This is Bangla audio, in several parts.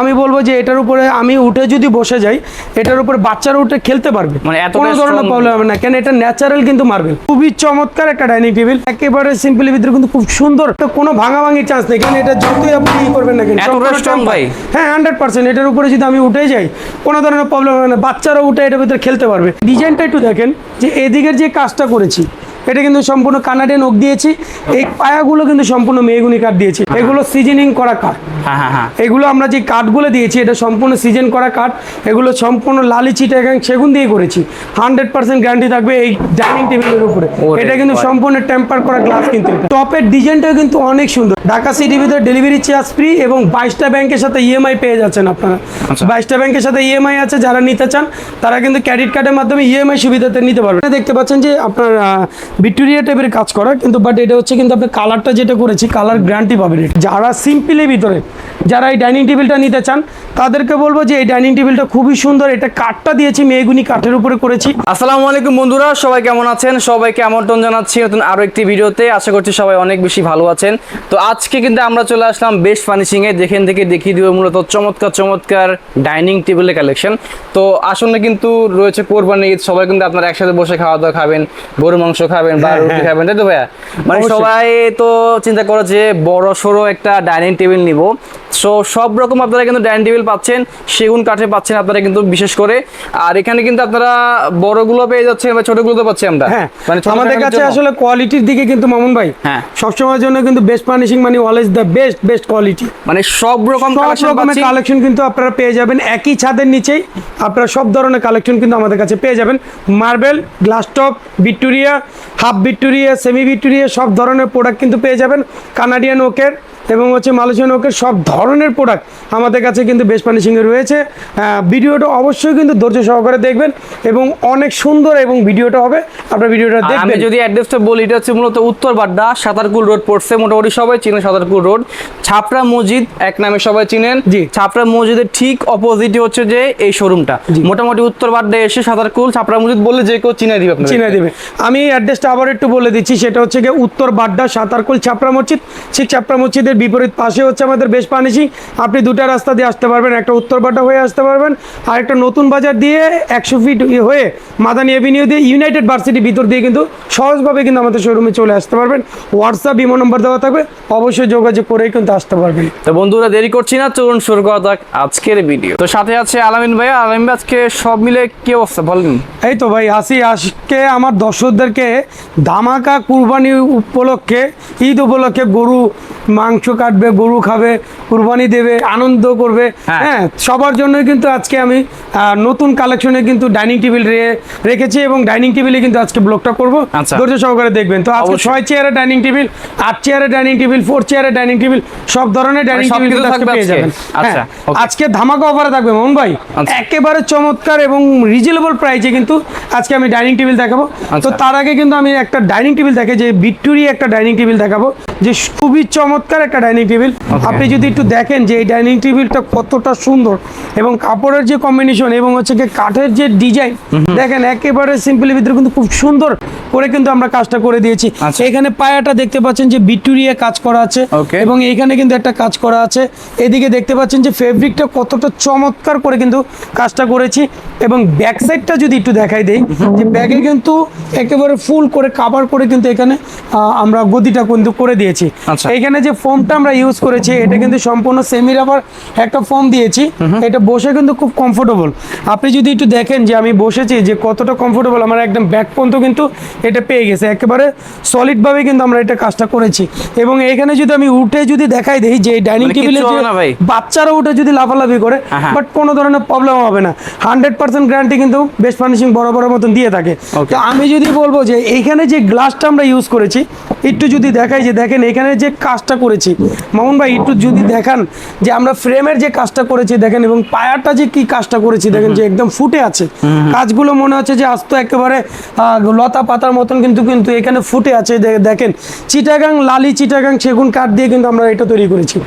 আমি বলব যে এটার উপরে আমি উঠে যদি বসে যাই এটার উপরে বাচ্চারা উঠে খেলতে পারবে। মানে কোনো ধরনের প্রবলেম হবে না। কেন এটা ন্যাচারাল কিন্তু মার্বেল। খুবই চমৎকার একটা ডাইনিং টেবিল একেবারে সিম্পলি ভিতরে কিন্তু খুব সুন্দর। তো কোনো ভাঙাভাঙির চান্স নেই। কারণ এটা যতই আপনি ই করবেন না কেন এতটা সম্পূর্ণ strong temper। ভাই? হ্যাঁ হান্ড্রেড পার্সেন্ট এটার উপরে যদি আমি উঠে যাই কোনো ধরনের প্রবলেম হবে না। বাচ্চারা উঠে এটার ভিতরে খেলতে পারবে। ডিজাইনটা একটু দেখেন যে এদিকের যে কাজটা করেছি এটা কিন্তু সম্পূর্ণ কানাডিয়ান ওক দিয়েছি। এই পায়াগুলো কিন্তু সম্পূর্ণ মেগুনি কাঠ দিয়েছি। এগুলো সিজনিং করা কাঠ। হ্যাঁ হ্যাঁ হ্যাঁ। এগুলো আমরা যে কাঠগুলো দিয়েছি এটা সম্পূর্ণ সিজন করা কাঠ। এগুলো সম্পূর্ণ লালি চিটাগাং সেগুন দিয়ে করেছি। হান্ড্রেড পার্সেন্ট গ্যারান্টি থাকবে এই ডাইনিং টেবিলের উপরে। এটা কিন্তু সম্পূর্ণ টেম্পার করা গ্লাস কিন্তু টপের ডিজাইনটাও কিন্তু অনেক সুন্দর। ঢাকা সিটির ভিতরে ডেলিভারি চার্জ ফ্রি এবং বাইশটা ব্যাংকের সাথে ইএমআই পেয়ে যাচ্ছেন আপনারা। আচ্ছা। বাইশটা ব্যাংকের সাথে ইএমআই আছে যারা নিতে চান তারা কিন্তু ক্রেডিট কার্ডের মাধ্যমে ইএমআই সুবিধাতে নিতে পারবেন। দেখতে পাচ্ছেন যে আপনার ভিক্টোরিয়া টাইপের কাজ করা, কিন্তু বাট এটা হচ্ছে কিন্তু আপনি কালারটা যেটা করেছি কালার গ্যারান্টি পাবেন যারা সিম্পলের ভিতরে যারা এই ডাইনিং টেবিলটা নিতে চান তাদেরকে বলব যে এই ডাইনিং টেবিলটা খুবই সুন্দর। এটা কাঠটা দিয়েছি মেয়েগুনি কাঠের উপরে করেছি। আসসালামু আলাইকুম বন্ধুরা সবাই কেমন আছেন? সবাইকে আমন্ত্রণ জানাচ্ছি নতুন আরও একটি ভিডিওতে। আশা করছি সবাই অনেক বেশি ভালো আছেন। তো আজকে কিন্তু আমরা চলে আসলাম বেস্ট ফার্নিশিং এ। দেখেন থেকে দেখিয়ে দিব মূলত চমৎকার চমৎকার ডাইনিং টেবিলের কালেকশন। তো আসলে কিন্তু রয়েছে কোরবানি ঈদ। সবাই কিন্তু আপনারা একসাথে বসে খাওয়া দাওয়া খাবেন গরু মাংস খাবেন বা হ্যাঁ, রুটি হ্যাঁ। খাবেন তাই তো ভাইয়া? মানে সবাই তো চিন্তা করো যে বড় সড়ো একটা ডাইনিং টেবিল নিব। সো সব রকম আপনারা কিন্তু ডাইনিং টেবিল পাচ্ছেন সেগুন কাঠে পাচ্ছেন আপনারা কিন্তু বিশেষ করে। আর এখানে কিন্তু আপনারা বড়গুলো পেয়ে যাচ্ছেন বা ছোটগুলো তো পাচ্ছি আমরা। হ্যাঁ মানে আমাদের কাছে আসলে কোয়ালিটির দিকে কিন্তু মামুন ভাই হ্যাঁ। সবসময়ের জন্য কিন্তু বেস্ট ফার্নিশিং মানে always the best best quality মানে সব রকম সব রকমের কালেকশন কিন্তু আপনারা পেয়ে যাবেন একই ছাদের নিচেই আপনারা সব ধরনের কালেকশন কিন্তু আমাদের কাছে পেয়ে যাবেন। Marble glass top Victoria half Victoria semi Victoria সব ধরনের প্রোডাক্ট কিন্তু পেয়ে যাবেন। কানাডিয়ান ওকের এবং হচ্ছে মালয়েশিয়ান ওকের সব ধরনের প্রোডাক্ট আমাদের কাছে কিন্তু বেস্ট ফার্নিশিংয়ে রয়েছে। ভিডিওটা অবশ্যই কিন্তু ধৈর্য সহকারে দেখবেন এবং অনেক সুন্দর এবং ভিডিওটা হবে। আপনার ভিডিওটা দেখবেন। যদি অ্যাড্রেসটা বলি এটা হচ্ছে মূলত উত্তর বাড্ডা সাতারকুল রোড পড়ছে মোটামুটি সবাই চিনেন সাতারকুল রোড ছাপড়া মসজিদ এক নামে সবাই চিনেন। জি। ছাপড়া মসজিদের ঠিক অপোজিটে হচ্ছে যে এই শোরুমটা মোটামুটি উত্তর বাড্ডা এসে সাতারকুল ছাপড়া মসজিদ বললে যে কেউ চিনে দিবে চিনে দিবে। আমি অ্যাড্রেসটা আবার একটু বলে দিচ্ছি সেটা হচ্ছে গিয়ে উত্তর বাড্ডা সাঁতারকুল ছাপড়া মসজিদ। ঠিক ছাপড়া মসজিদের বিপরীত পাশে হচ্ছে আমাদের বেশ পানিসি আপনি দুটা রাস্তা দিয়ে আসতে পারবেন একটা উত্তর বাড্ডা হয়ে আসতে পারবেন আর একটা নতুন বাজার দিয়ে একশো ফিট হয়ে মাদানি এভিনিউ দিয়ে ইউনাইটেড ভার্সিটির ভিতর দিয়ে কিন্তু সহজভাবে কিন্তু আমাদের শোরুমে চলে আসতে পারবেন। হোয়াটসঅ্যাপ ইমো নম্বর দেওয়া থাকবে অবশ্যই যোগাযোগ করেই কিন্তু আসতে পারবেন। তো বন্ধুরা দেরি করছি না চলুন শুরু করা যাক আজকের ভিডিও তো সাথে আছে আলামিন ভাই আলামিন ভাই আজকে সব মিলে কি অবস্থা বলেন? এই তো ভাই আসি। আজকে আমার দর্শকদেরকে ধামাকা কুরবানি উপলক্ষে ঈদ উপলক্ষে গরু মাংস কাটবে গরু খাবে কুরবানি দেবে আনন্দ করবে। হ্যাঁ। হ্যাঁ সবার জন্য কিন্তু আজকে আমি নতুন কালেকশনে কিন্তু ডাইনিং টেবিল রেখেছি এবং ডাইনিং টেবিলে কিন্তু আজকে ব্লগটা করব। আচ্ছা। ধৈর্য সহকারে দেখবেন। তো আজকে ছয় চেয়ারের ডাইনিং টেবিল আট চেয়ারের ডাইনিং টেবিল ফোর চেয়ারের ডাইনিং টেবিল সব ধরনের ডাইনিং টেবিল কিছু আজকে পেয়ে যাবেন। আচ্ছা, হ্যাঁ, আজকে ধামাকা অফারে থাকবে মোহন ভাই। আচ্ছা। একেবারে চমৎকার এবং রিজনেবল প্রাইসে কিন্তু আজকে আমি ডাইনিং টেবিল দেখাবো। তো আচ্ছা। তার আগে কিন্তু আমি একটা ডাইনিং টেবিল দেখে যে ভিক্টোরিয়া একটা ডাইনিং টেবিল দেখাবো যে খুবই চমৎকার একটা ডাইনিং টেবিল। আপনি যদি একটু দেখেন যে এই ডাইনিং টেবিলটা কতটা সুন্দর এবং কাপড়ের যে কম্বিনেশন এবং হচ্ছে কাঠের যে ডিজাইন দেখেন একেবারে সিম্পলি ভিতরে কিন্তু খুব সুন্দর করে কিন্তু আমরা কাজটা করে দিয়েছি। আচ্ছা। এখানে পায়াটা দেখতে পাচ্ছেন যে ভিক্টোরিয়া কাজ করা আছে এবং এইখানে কিন্তু একটা কাজ করা আছে। এদিকে দেখতে পাচ্ছেন যে ফেব্রিকটা কতটা চমৎকার করে কিন্তু কাজটা করেছি এবং ব্যাক সাইডটা যদি একটু দেখাই দেই যে ব্যাগে কিন্তু একেবারে ফুল করে কাভার করে কিন্তু এখানে আমরা গদিটা কিন্তু করে দিয়েছি। আচ্ছা। এইখানে যে ফোমটা আমরা ইউজ করেছি এটা কিন্তু সম্পূর্ণ সেমি রাবার একটা ফোম দিয়েছি। এটা বসে কিন্তু খুব কমফোর্টেবল আপনি যদি একটু দেখেন যে আমি বসেছি যে কতটা কমফোর্টেবল আমার একদম ব্যাক পর্যন্ত কিন্তু এটা পেয়ে গেছে। একেবারে সলিডভাবে কিন্তু আমরা এটা কাজটা করেছি। এবং এখানে যদি আমি উঠে যদি দেখাই দিই যে ডাইনিং টেবিলে? বাচ্চারা উঠে যদি লাফালাফি করে হ্যাঁ। বাট কোনো ধরনের প্রবলেম হবে না। হান্ড্রেড পার্সেন্ট গ্যারান্টি কিন্তু বেস্ট ফার্নিশিং বড় বড় মতন দিয়ে থাকে। তো আমি যদি বলব যে এইখানে যে গ্লাসটা আমরা ইউজ করেছি একটু যদি দেখাই যে দেখেন এখানে যে কাজটা করেছি মামুন ভাই একটু যদি দেখান যে আমরা ফ্রেমের যে কাজটা করেছি দেখেন এবং পায়ারটা যে কি কাজটা করেছি দেখেন যে একদম ফুটে আছে। কাজগুলো মনে হচ্ছে যে আস্ত একেবারে লতা পাতার মতন কিন্তু কিন্তু এখানে ফুটে আছে। দেখেন, চিটাগাং, লালি চিটাগাং সেগুন কাঠ দিয়ে কিন্তু আমরা এটা তৈরি করেছি।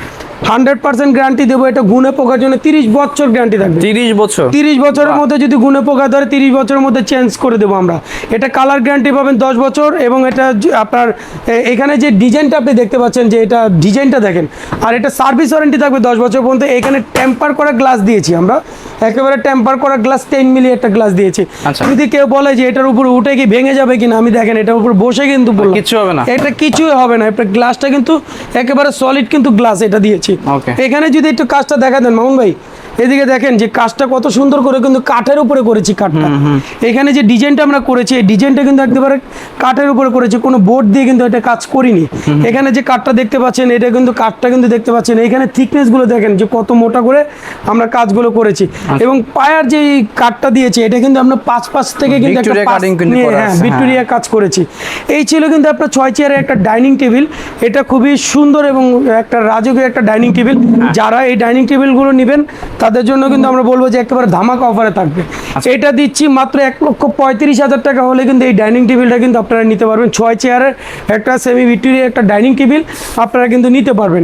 হান্ড্রেড পার্সেন্ট গ্যারান্টি দেবো এটা গুনে পোকার জন্য তিরিশ বছর গ্যারান্টি থাকবে। তিরিশ বছর? তিরিশ বছরের মধ্যে যদি গুনে পোকা ধরে তিরিশ বছরের মধ্যে চেঞ্জ করে দেবো আমরা। এটা কালার গ্যারান্টি পাবেন দশ বছর এবং এটা আপনার এখানে যে ডিজাইনটা আপনি দেখতে পাচ্ছেন যে এটা ডিজাইনটা দেখেন আর এটা সার্ভিস ওয়ারেন্টি থাকবে দশ বছর পর্যন্ত। এখানে টেম্পার করা গ্লাস দিয়েছি আমরা। একেবারে টেম্পার করা গ্লাস টেন মিলি একটা গ্লাস দিয়েছি। আচ্ছা। যদি কেউ বলে যে এটার উপর উঠে কি ভেঙে যাবে কিনা আমি দেখেন এটার উপর বসে কিন্তু কিচ্ছু হবে না? এটা কিছুই হবে না। এটা গ্লাসটা কিন্তু একেবারে সলিড কিন্তু গ্লাস এটা দিয়েছি. এখানে যদি একটু কাজটা দেখা দেন মামুন ভাই এদিকে দেখেন যে কাজটা কত সুন্দর করে কিন্তু কাঠের উপরে করেছি কাঠটা। এখানে যে ডিজাইনটা আমরা করেছি এই ডিজাইনটা কিন্তু একেবারে কাঠের উপরে করেছি কোনো বোর্ড দিয়ে কিন্তু এটা কাজ করিনি। এখানে যে কাঠটা দেখতে পাচ্ছেন এটা কিন্তু কাঠটা কিন্তু দেখতে পাচ্ছেন। এখানে থিকনেসগুলো দেখেন যে কত মোটা করে আমরা কাজগুলো করেছি। আচ্ছা। এবং পায়ার যে কাঠটা দিয়েছে এটা কিন্তু আমরা পাঁচ পাঁচ থেকে কিন্তু হ্যাঁ হ্যাঁ। ভিক্টোরিয়া কাজ করেছি। এই ছিল কিন্তু আপনার ছয় চেয়ারের একটা ডাইনিং টেবিল। এটা খুবই সুন্দর এবং একটা রাজকীয় একটা ডাইনিং টেবিল। যারা এই ডাইনিং টেবিলগুলো নেবেন তাদের জন্য কিন্তু আমরা বলব যে একেবারে ধামাকা অফারে থাকবে। এটা দিচ্ছি মাত্র এক লক্ষ পঁয়ত্রিশ হাজার টাকা হলে কিন্তু এই ডাইনিং টেবিলটা কিন্তু আপনারা নিতে পারবেন। ছয় চেয়ারের একটা সেমি ভিক্টোরিয়া একটা ডাইনিং টেবিল আপনারা কিন্তু নিতে পারবেন।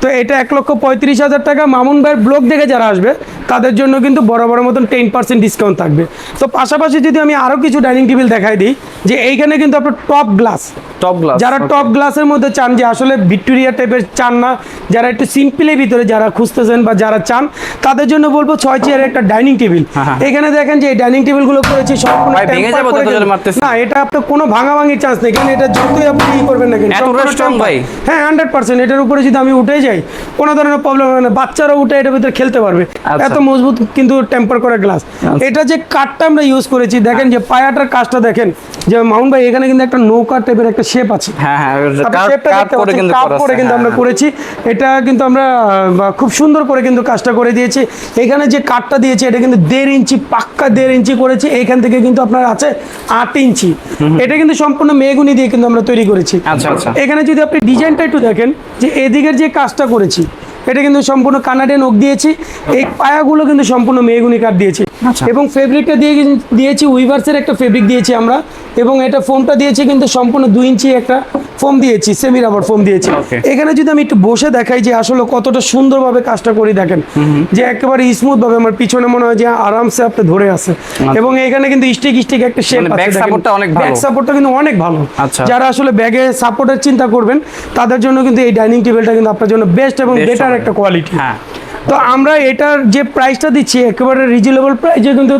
তো এটা এক লক্ষ পঁয়ত্রিশ হাজার টাকা মামুন ভাইয়ের ব্লগ দেখে যারা আসবে তাদের জন্য কিন্তু বড় বড় মতন টেন পার্সেন্ট ডিসকাউন্ট থাকবে তো পাশাপাশি যদি আমি আরও কিছু ডাইনিং টেবিল দেখাই দিই যে এইখানে কিন্তু আপনার টপ গ্লাস টপ গ্লাস যারা টপ গ্লাসের মধ্যে চান যে আসলে ভিক্টোরিয়া টাইপের চান না যারা একটু সিম্পলের ভিতরে যারা খুঁজতেছেন বা যারা চান তাদের জন্য বলব ছয় চেয়ারের একটা ডাইনিং টেবিল হ্যাঁ। এখানে দেখেন যে এই ডাইনিং টেবিলগুলো করেছি সম্পূর্ণ কিন্তু-। না এটা আপনার কোনো ভাঙাভাঙির চান্স নেই কারণ এটা যতই আপনি ই করবেন না কেন এতটা সম্পূর্ণ strong temper। ভাই? হ্যাঁ হান্ড্রেড পার্সেন্ট এটার উপরে যদি আমি উঠে যাই কোনো ধরনের প্রবলেম হবে না। বাচ্চারা উঠে এটার ভিতরে খেলতে পারবে। আচ্ছা। এত মজবুত কিন্তু টেম্পার করা গ্লাস এটা যে কাঠটা আমরা ইউজ করেছি দেখেন যে পায়াটার কাজটা দেখেন যে মাউন্ট ভাই এখানে কিন্তু একটা নৌকা টাইপের একটা শেপ আছে। হ্যাঁ হ্যাঁ করে কিন্তু কিন্তু আমরা হ্যাঁ, করেছি। এটা কিন্তু আমরা খুব সুন্দর করে কিন্তু কাজটা করে দিয়েছি। এখানে যে কাঠটা দিয়েছি এটা কিন্তু দেড় ইঞ্চি পাক্কা দেড় ইঞ্চি করেছি। এখান থেকে কিন্তু আপনার আছে আট ইঞ্চি। এটা কিন্তু সম্পূর্ণ মেগুনি দিয়ে কিন্তু আমরা তৈরি করেছি। আচ্ছা, আচ্ছা। এখানে যদি আপনি ডিজাইনটা একটু দেখেন যে এদিকের যে কাজটা করেছি। এটা কিন্তু সম্পূর্ণ কানাডিয়ান ওক দিয়েছি। এই পায়াগুলো কিন্তু সম্পূর্ণ মেহগুনি কাঠ দিয়েছি। আচ্ছা। এবং ফেব্রিকটা দিয়ে দিয়েছি উইভার্সের একটা ফেব্রিক দিয়েছি আমরা। এবং এটা ফোনটা দিয়েছি কিন্তু সম্পূর্ণ দুই ইঞ্চি একটা ফোম দিয়েছি সেমি রাবার ফোম দিয়েছি। এখানে যদি আমি একটু বসে দেখাই যে আসলে কতটা সুন্দরভাবে কাজটা করি দেখেন যে একেবারে স্মুথ ভাবে আমার পিছনে মনে হয় যে আরামসে আপনি ধরে আছে। এবং এখানে কিন্তু স্টিক স্টিক একটা শেপ মানে আছে back support টা অনেক ভালো। ব্যাক সাপোর্টটা কিন্তু অনেক ভালো। আচ্ছা। যারা আসলে ব্যাগে সাপোর্টের চিন্তা করবেন তাদের জন্য কিন্তু এই ডাইনিং টেবিলটা কিন্তু আপনার জন্য বেস্ট এবং বেটার একটা কোয়ালিটি হ্যাঁ। তো আমরা এটার যে প্রাইসটা দিচ্ছি একেবারে রিজনেবল প্রাইসে কিন্তু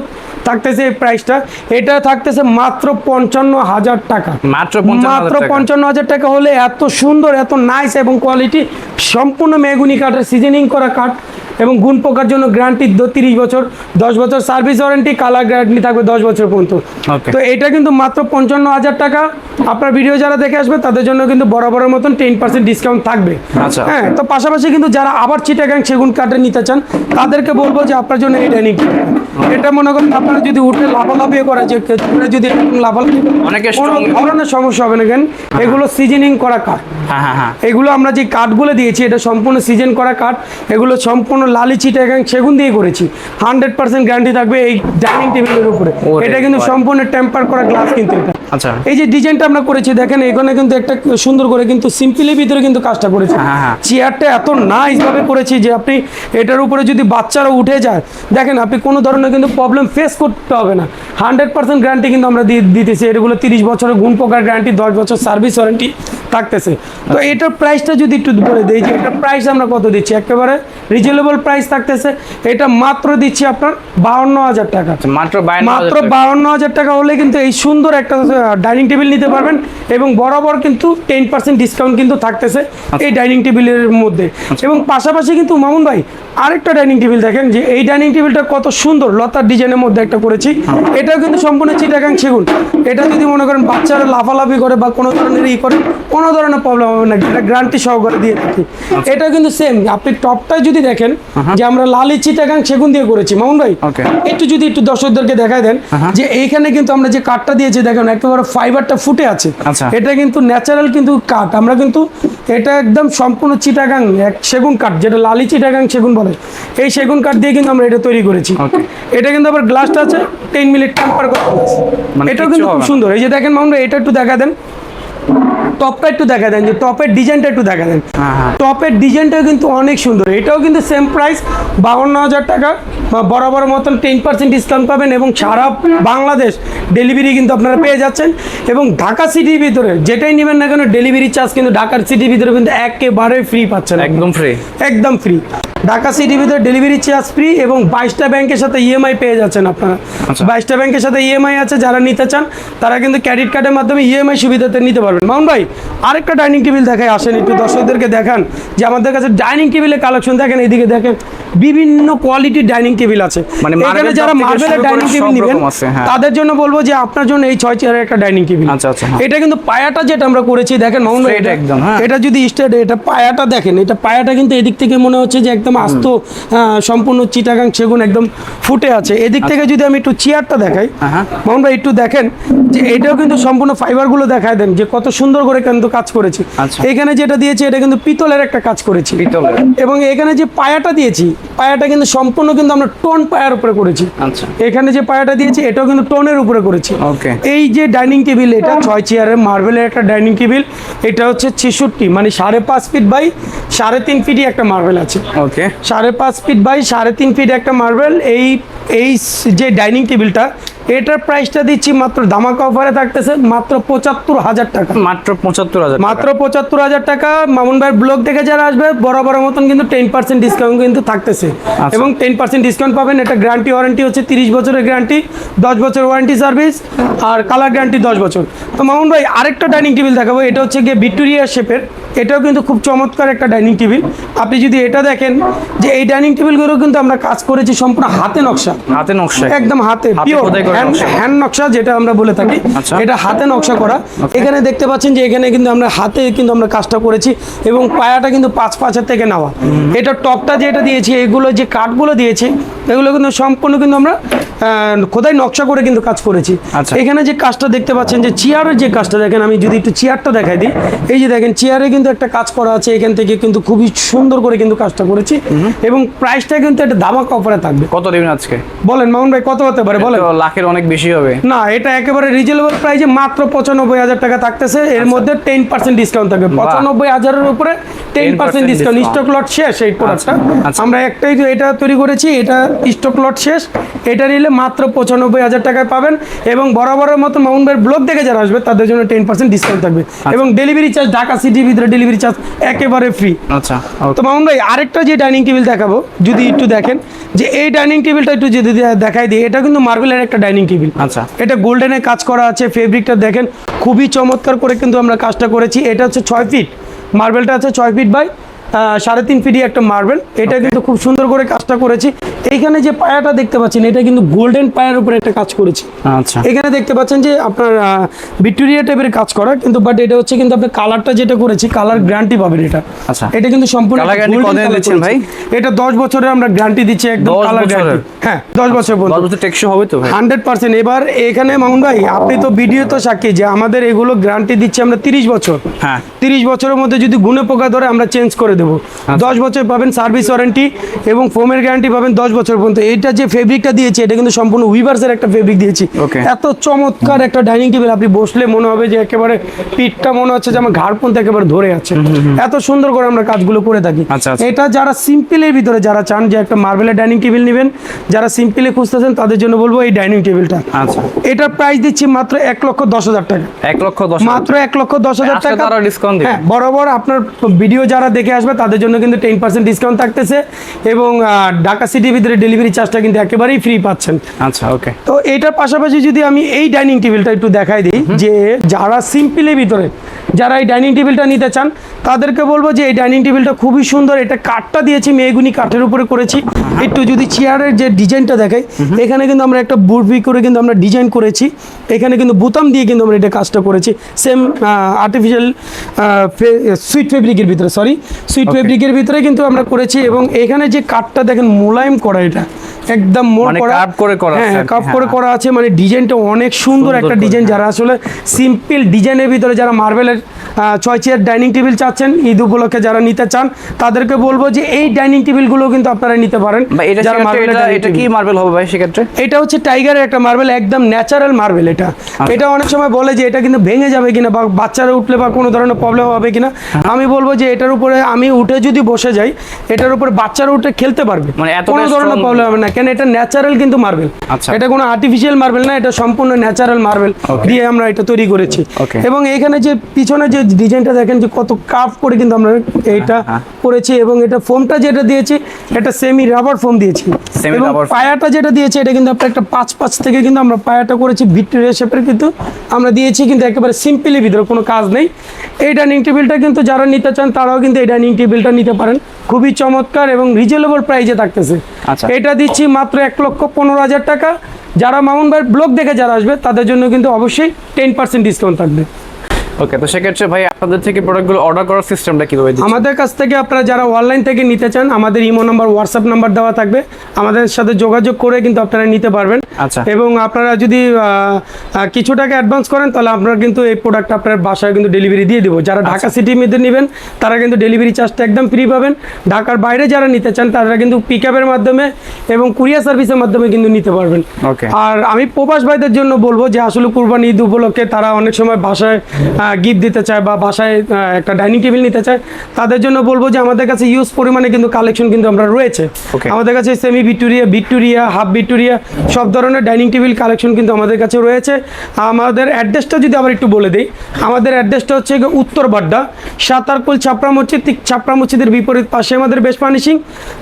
থাকতেছে এই প্রাইসটা এটা থাকতেছে মাত্র পঞ্চান্ন হাজার টাকা। মাত্র মাত্র পঞ্চান্ন হাজার টাকা হলে এত সুন্দর এত নাইস এবং কোয়ালিটি সম্পূর্ণ মেগুনি কাঠের সিজনিং করা কাঠ। এবং গুণ পোকার জন্য গ্যারান্টি তিরিশ বছর দশ বছর সার্ভিস ওয়ারেন্টি কালার গ্যারান্টি থাকবে দশ বছর পর্যন্ত। তো এটা কিন্তু মাত্র পঞ্চান্ন হাজার টাকা। আপনার ভিডিও যারা দেখে আসবে তাদের জন্য কিন্তু বরাবরের মতন টেন পার্সেন্ট ডিসকাউন্ট থাকবে। আচ্ছা। হ্যাঁ তো পাশাপাশি কিন্তু যারা আবার চিটাগাং সেগুন কাঠে নিতে চান তাদেরকে বলব যে আপনার জন্য এটা ডাইনিং এটা মনে করেন আপনারা যদি উঠে লাফালাফিও করা যে ক্ষেত্রে যদি লাফালাফি অনেকে ধরনের সমস্যা হবে না। কেন এগুলো সিজনিং করা কাঠ। হ্যাঁ হ্যাঁ হ্যাঁ। এগুলো আমরা যে কাঠগুলো দিয়েছি এটা সম্পূর্ণ সিজন করা কাঠ। এগুলো সম্পূর্ণ লালি চিটাগাং সেগুন দিয়ে করেছি। হান্ড্রেড পার্সেন্ট গ্যারান্টি থাকবে এই ডাইনিং টেবিলের উপরে। এটা কিন্তু সম্পূর্ণ টেম্পার করা গ্লাস কিন্তু এটা। আচ্ছা। এই যে ডিজাইনটা আমরা করেছি দেখেন এখানে কিন্তু একটা সুন্দর করে কিন্তু সিম্পলের ভিতরে কিন্তু কাজটা করেছি। হ্যাঁ, হ্যাঁ। চেয়ারটা এত নাইস ভাবে করেছি যে আপনি এটার উপরে যদি বাচ্চারা উঠে যায় দেখেন আপনি কোনো ধরনের কিন্তু প্রবলেম ফেস করতে হবে না। হান্ড্রেড পার্সেন্ট গ্যারান্টি কিন্তু আমরা দিতেছি। এগুলো তিরিশ বছরের গুণ পোকার গ্যারান্টি দশ বছর সার্ভিস ওয়ারেন্টি থাকতেছে। তো এটার প্রাইসটা যদি একটু বলে দিই যে এটার প্রাইস আমরা কত দিচ্ছি একেবারে রিজনেবল প্রাইস থাকতেছে। এটা মাত্র দিচ্ছি আপনার বাউন্ন হাজার টাকা। আচ্ছা, মাত্র মাত্র বাউন্ন হাজার টাকা হলে কিন্তু এই সুন্দর একটা ডাইনিং টেবিল নিতে পারবেন এবং বরাবর কিন্তু টেন পার্সেন্ট ডিসকাউন্ট কিন্তু থাকতেছে এই ডাইনিং টেবিলের মধ্যে। এবং পাশাপাশি কিন্তু মামুন ভাই আরেকটা ডাইনিং টেবিল দেখেন যে এই ডাইনিং টেবিলটা কত সুন্দর লতার ডিজাইনের মধ্যে একটা করেছি। এটাও কিন্তু সম্পূর্ণ চিটাগাং সেগুন। এটা যদি মনে করেন বাচ্চারা লাফালাফি করে বা কোনো ধরনের ই করে কোনো ধরনের প্রবলেম হবে না এটা গ্যারান্টি সহকারে দিয়ে থাকি। এটা কিন্তু সেম আপনি টপটা যদি দেখেন যে আমরা লালি চিটাগাং সেগুন দিয়ে করেছি। মামুন ভাই একটু যদি একটু দর্শকদেরকে দেখায় দেন যে এইখানে কিন্তু আমরা যে কাঠটা দিয়েছি দেখেন একেবারে ফাইবারটা ফুটে আছে। আচ্ছা। এটা কিন্তু ন্যাচারাল কিন্তু কাঠ। আমরা কিন্তু এটা একদম সম্পূর্ণ চিটাগাং এক সেগুন কাঠ যেটা লালি চিটাগাং সেগুন বলে। এই সেগুন কাঠ দিয়ে কিন্তু আমরা এটা তৈরি করেছি। এটা কিন্তু আবার গ্লাসটা আছে টেন মিনিট টেম্পার করা মানে এটাও কিন্তু খুব সুন্দর। এই যে দেখেন মামলা এটা একটু দেখা দেন। টপটা একটু দেখা দেন যে টপের ডিজাইনটা একটু দেখা দেন। হ্যাঁ, হ্যাঁ। টপের ডিজাইনটাও কিন্তু অনেক সুন্দর। এটাও কিন্তু সেম প্রাইস বাউন্ন হাজার টাকা বা বরাবর মতন টেন পার্সেন্ট ডিসকাউন্ট পাবেন এবং সারা বাংলাদেশ ডেলিভারি কিন্তু আপনারা পেয়ে যাচ্ছেন। এবং ঢাকা সিটির ভিতরে যেটাই নেবেন না কেন ডেলিভারি চার্জ কিন্তু ঢাকার সিটির ভিতরে কিন্তু একেবারে ফ্রি পাচ্ছেন একদম ফ্রি একদম ফ্রি ঢাকা সিটির ভিতরে ডেলিভারি চার্জ ফ্রি এবং বাইশটা ব্যাংকের সাথে ইএমআই পেয়ে যাচ্ছেন আপনারা আচ্ছা। বাইশটা ব্যাংকের সাথে ইএমআই আছে যারা নিতে চান তারা কিন্তু ক্রেডিট কার্ডের মাধ্যমে ইএমআই সুবিধাতে নিতে পারবেন মাউন ভাই আরেকটা ডাইনিং টেবিল দেখায় আসেন একটু দর্শকদেরকে দেখান যে আমাদের কাছে ডাইনিং টেবিলের কালেকশন দেখেন এইদিকে দেখেন বিভিন্ন কোয়ালিটির ডাইনিং টেবিল আছে মানে এখানে যারা মার্বেলের ডাইনিং টেবিল নেবেন হ্যাঁ। তাদের জন্য বলব যে আপনার জন্য এই ছয় চেয়ারের একটা ডাইনিং টেবিল আচ্ছা, আচ্ছা, হ্যাঁ। এটা কিন্তু পায়াটা যেটা আমরা করেছি দেখেন মাউন ভাই এটা- একদম, হ্যাঁ। এটা যদি স্টেট এটা পায়াটা দেখেন এটা পায়াটা কিন্তু এদিক থেকে মনে হচ্ছে যে একদম আস্ত সম্পূর্ণ চিটাগাং সেগুন একদম ফুটে আছে। এদিক থেকে যদি আমি একটু চেয়ারটা দেখাই হ্যাঁ। মোহন ভাই একটু দেখেন যে এটাও কিন্তু সম্পূর্ণ ফাইবারগুলো দেখায় দেন যে কত সুন্দর করে কিন্তু কাজ করেছি। আচ্ছা। এখানে যেটা দিয়েছি এটা কিন্তু পিতলের একটা কাজ করেছি। পিতলের। এবং এখানে যে পায়াটা দিয়েছি পায়াটা কিন্তু সম্পূর্ণ কিন্তু আমরা টোন পায়ার উপরে করেছি। আচ্ছা। এখানে যে পায়াটা দিয়েছি এটাও কিন্তু টোনের উপরে করেছি. এই যে ডাইনিং টেবিল এটা ছয় চেয়ারের মার্বেলের একটা ডাইনিং টেবিল এটা হচ্ছে ছেষট্টি মানে সাড়ে পাঁচ ফিট বাই সাড়ে তিন ফিটই একটা মার্বেল আছে। ওকে। সাড়ে পাঁচ ফিট বাই সাড়ে তিন ফিট একটা মার্বেল এই এই যে ডাইনিং টেবিলটা এটার প্রাইসটা দিচ্ছি মাত্র ধামাকা অফারে থাকতেছে মাত্র পঁচাত্তর হাজার টাকা। মাত্র পঁচাত্তর হাজার মাত্র পঁচাত্তর হাজার টাকা। মামুন ভাইয়ের ব্লগ থেকে যারা আসবে বরাবর মতন কিন্তু টেন পার্সেন্ট ডিসকাউন্ট কিন্তু থাকতেছে। আচ্ছা। এবং টেন পার্সেন্ট ডিসকাউন্ট পাবেন এটা গ্যারান্টি ওয়ারেন্টি হচ্ছে তিরিশ বছরের গ্যারান্টি দশ বছর ওয়ারেন্টি সার্ভিস আর কালার গ্যারান্টি দশ বছর। তো মামুন ভাই আরেকটা ডাইনিং টেবিল দেখাবো এটা হচ্ছে গিয়ে ভিক্টোরিয়া শেপের এটাও কিন্তু খুব চমৎকার একটা ডাইনিং টেবিল। আপনি যদি এটা দেখেন যে এই ডাইনিং টেবিলগুলো কিন্তু আমরা কাজ করেছি সম্পূর্ণ হাতে নকশা। হাতে নকশা। একদম হাতে পিওর। হ্যান্ড নকশা। যেটা আমরা বলে থাকি। আচ্ছা। এটা হাতে নকশা করা। এখানে দেখতে পাচ্ছেন যে এখানে কিন্তু আমরা হাতে কিন্তু আমরা কাজটা করেছি এবং পায়াটা কিন্তু পাঁচ পাঁচের থেকে নেওয়া। এটা টপটা যেটা দিয়েছি এগুলো যে কাঠগুলো দিয়েছি এগুলো কিন্তু সম্পূর্ণ কিন্তু আমরা খোদাই নকশা করে কিন্তু কাজ করেছি। আচ্ছা। এখানে যে কাজটা দেখতে পাচ্ছেন যে চেয়ারের যে কাজটা দেখেন আমি যদি একটু চেয়ারটা দেখাই দিই। এই যে দেখেন চেয়ারে কিন্তু একটা কাজ করা আছে এখান থেকে কিন্তু খুবই সুন্দর করে কিন্তু কাজটা করেছি। এবং প্রাইসটা কিন্তু একটা ধামাকা অফারে থাকবে। কত দেবেন আজকে? বলেন মামুন ভাই কত হতে পারে? বলেন। লাখের অনেক বেশি হবে। না এটা একেবারে রিজনেবল প্রাইসে মাত্র পঁচানব্বই হাজার টাকা থাকতেছে। এর মধ্যে টেন পার্সেন্ট ডিসকাউন্ট থাকবে। পঁচানব্বই হাজারের উপরে ten percent discount stock lot শেষ এই প্রোডাক্টটা আচ্ছা। আমরা একটাই তো এটা তৈরি করেছি এটা স্টক লট শেষ। এটা নিলে মাত্র পঁচানব্বই হাজার টাকায় পাবেন। এবং বরাবরের মতো মাউন্ট ভাইয়ের ব্লগ দেখে যারা আসবে তাদের জন্য টেন পার্সেন্ট ডিসকাউন্ট থাকবে। এবং ডেলিভারি চার্জ ঢাকা সিটির ভিতরে ডেলিভারি চার্জ একেবারে ফ্রি আচ্ছা তো মামুন ভাই আরেকটা যে ডাইনিং টেবিল দেখাবো যদি একটু দেখেন যে এই ডাইনিং টেবিলটা একটু যদি দেখাই দিই এটা কিন্তু মার্বেলের একটা ডাইনিং টেবিল আচ্ছা। এটা গোল্ডেনে কাজ করা আছে ফেব্রিকটা দেখেন খুবই চমৎকার করে কিন্তু আমরা কাজটা করেছি। এটা হচ্ছে ছয় ফিট মার্বেলটা আছে ছয় ফিট বাই সাড়ে তিন ফিটই একটা মার্বেল এটা কিন্তু খুব সুন্দর করে কাজটা করেছি। এইখানে যে পায়াটা দেখতে পাচ্ছেন এটা কিন্তু গোল্ডেন পায়ার উপরে একটা কাজ করেছি। আচ্ছা। এখানে দেখতে পাচ্ছেন যে আপনার ভিক্টোরিয়া টাইপের কাজ করা কিন্তু বাট এটা হচ্ছে কিন্তু আপনার কালারটা যেটা করেছি কালার গ্যারান্টি পাবেন এটা। আচ্ছা। এটা কিন্তু সম্পূর্ণ ভাই? এটা দশ বছরের আমরা গ্যারান্টি দিচ্ছি একদম কালার গ্যারান্টি হ্যাঁ দশ বছর দশ পর্যন্ত বছর টেকসই হবে তো ভাই? Hundred percent. এবার এখানে মামুন ভাই আপনি তো ভিডিও তো সাক্ষী যে আমাদের এগুলো গ্যারান্টি দিচ্ছি আমরা তিরিশ বছর। হ্যাঁ। তিরিশ বছরের মধ্যে যদি গুণে পোকা ধরে আমরা চেঞ্জ করে দেবো। দশ বছর পাবেন সার্ভিস ওয়ারেন্টি এবং ফোমের গ্যারান্টি পাবেন দশ বছর পর্যন্ত। এইটা যে ফেব্রিকটা দিয়েছি এটা কিন্তু সম্পূর্ণ উইভার্সের একটা ফেব্রিক দিয়েছি। এত চমৎকার একটা ডাইনিং টেবিল আপনি বসলে মনে হবে যে একেবারে পিঠটা মনে হচ্ছে যে আমার ঘাড় পর্যন্ত একেবারে ধরে আছে। এত সুন্দর করে আমরা কাজগুলো করে থাকি। আচ্ছা, আচ্ছা। এটা যারা সিম্পলের ভিতরে যারা চান যে একটা মার্বেলের ডাইনিং টেবিল নেবেন যারা সিম্পলে খুঁজতেছেন তাদের জন্য বলব এই ডাইনিং টেবিলটা আচ্ছা। এটার প্রাইস দিচ্ছি মাত্র এক লক্ষ দশ হাজার টাকা। এক লক্ষ দশ মাত্র এক লক্ষ দশ হাজার টাকা। হ্যাঁ বরাবর আপনার ভিডিও যারা দেখে আসবে তাদের জন্য কিন্তু টেন পার্সেন্ট ডিসকাউন্ট থাকতেছে এবং ঢাকা সিটির ভিতরে ডেলিভারি চার্জটা কিন্তু একেবারেই ফ্রি পাচ্ছেন। আচ্ছা ওকে তো এটার পাশাপাশি যদি আমি এই ডাইনিং টেবিলটা একটু দেখাই দিই যে যারা সিম্পলের ভিতরে যারা এই ডাইনিং টেবিলটা নিতে চান তাদেরকে বলব যে এই ডাইনিং টেবিলটা খুবই সুন্দর। এটা কাঠটা দিয়েছি মেয়েগুনি কাঠের উপরে করেছি। একটু যদি চেয়ারের যে ডিজাইনটা দেখাই এখানে কিন্তু আমরা একটা বুড়বি করে কিন্তু আমরা ডিজাইন করেছি। এখানে কিন্তু বোতাম দিয়ে কিন্তু আমরা এটা কাজটা করেছি। সেম আর্টিফিশিয়াল সুইট ফেব্রিকের ভিতরে সরি সুইট ফেব্রিকের ভিতরে কিন্তু আমরা করেছি এবং এখানে যে কাঠটা দেখেন মোলায়েম করা এটা। একদম মোড় মানে করা curve করে করা হ্যাঁ করে হ্যাঁ। করা আছে। মানে ডিজাইনটা অনেক সুন্দর একটা ডিজাইন। হ্যাঁ। যারা আসলে সিম্পল ডিজাইনের ভিতরে যারা মার্বেলের ছয় চেয়ার ডাইনিং টেবিল চাচ্ছেন ঈদ উপলক্ষে যারা নিতে চান তাদেরকে বলব যে এই ডাইনিং টেবিলগুলো কিন্তু আপনারা নিতে পারেন। এটা যারা সেক্ষেত্রে এটা কি মার্বেল হবে ভাই সেক্ষেত্রে? এটা হচ্ছে টাইগারের একটা মার্বেল একদম ন্যাচারাল মার্বেল এটা। আচ্ছা। এটা অনেক সময় বলে যে এটা কিন্তু ভেঙে যাবে কিনা বা বাচ্চারা উঠলে বা কোনো ধরনের প্রবলেম হবে কিনা। হ্যাঁ। আমি বলব যে এটার উপরে আমি উঠে যদি বসে যাই এটার উপরে বাচ্চারা উঠে খেলতে পারবে। মানে কোনো ধরনের প্রবলেম হবে না। কেন এটা ন্যাচারাল কিন্তু মার্বেল আচ্ছা। এটা কোনো আর্টিফিশিয়াল মার্বেল না এটা সম্পূর্ণ ন্যাচারাল মার্বেল দিয়ে আমরা এটা তৈরি করেছি। এবং এখানে যে পিছনে যে ডিজাইনটা দেখেন যে কত কাপ করে কিন্তু আমরা এইটা হ্যাঁ। করেছি এবং এটা ফোমটা যেটা দিয়েছি এটা সেমি রাবার ফোম দিয়েছি। এবং পায়াটা যেটা দিয়েছে এটা কিন্তু আপনার একটা পাঁচ পাঁচ থেকে কিন্তু আমরা পায়াটা করেছি ভিক্টোরিয়া শেপের কিন্তু আমরা দিয়েছি কিন্তু একেবারে সিম্পলি ভিতরে কোনো কাজ নেই। এই ডাইনিং টেবিলটা কিন্তু যারা নিতে চান তারাও কিন্তু এই ডাইনিং টেবিলটা নিতে পারেন। খুবই চমৎকার এবং রিজনেবল প্রাইসে থাকতেছে। আচ্ছা। এটা দিচ্ছি মাত্র এক লক্ষ পনেরো হাজার টাকা। যারা মামুন ব্লগ দেখে যারা আসবে, তাদের জন্য কিন্তু অবশ্যই টেন পার্সেন্ট ডিসকাউন্ট থাকবে। ওকে তো সেক্ষেত্রে ভাই আপনাদের থেকে প্রোডাক্টগুলো অর্ডার করার সিস্টেমটা কীভাবে আমাদের কাছ থেকে আপনারা যারা অনলাইন থেকে নিতে চান আমাদের ইমো নাম্বার হোয়াটসঅ্যাপ নাম্বার দেওয়া থাকবে আমাদের সাথে যোগাযোগ করে কিন্তু আপনারা নিতে পারবেন আচ্ছা। এবং আপনারা যদি কিছু টাকা অ্যাডভান্স করেন তাহলে আপনারা কিন্তু এই প্রোডাক্ট আপনার বাসায় কিন্তু ডেলিভারি দিয়ে দেবো যারা ঢাকা আচ্ছা। সিটির মধ্যে নেবেন তারা কিন্তু ডেলিভারি চার্জটা একদম ফ্রি পাবেন ঢাকার বাইরে যারা নিতে চান তারা কিন্তু পিক আপের মাধ্যমে এবং কুরিয়ার সার্ভিসের মাধ্যমে কিন্তু নিতে পারবেন. আর আমি প্রবাস ভাইদের জন্য বলব যে আসলে কুরবানি ঈদ উপলক্ষে তারা অনেক সময় বাসায় গিফট দিতে চায় বা বাসায় একটা ডাইনিং টেবিল নিতে চায় তাদের জন্য বলব যে আমাদের কাছে ইউজ পরিমাণে কিন্তু কালেকশন কিন্তু আমরা রয়েছে. আমাদের কাছে semi Victoria Victoria half Victoria সব ধরনের ডাইনিং টেবিল কালেকশন কিন্তু আমাদের কাছে রয়েছে। আমাদের অ্যাড্রেসটা যদি আবার একটু বলে দিই আমাদের অ্যাড্রেসটা হচ্ছে উত্তর বাড্ডা সাতারকুল ছাপড়া মসজিদ ঠিক ছাপড়া মসজিদের বিপরীত পাশে আমাদের বেশ ফার্নিশিং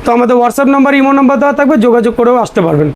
তো আমাদের হোয়াটসঅ্যাপ নাম্বার ইমো নাম্বার দেওয়া থাকবে যোগাযোগ করেও আসতে পারবেন।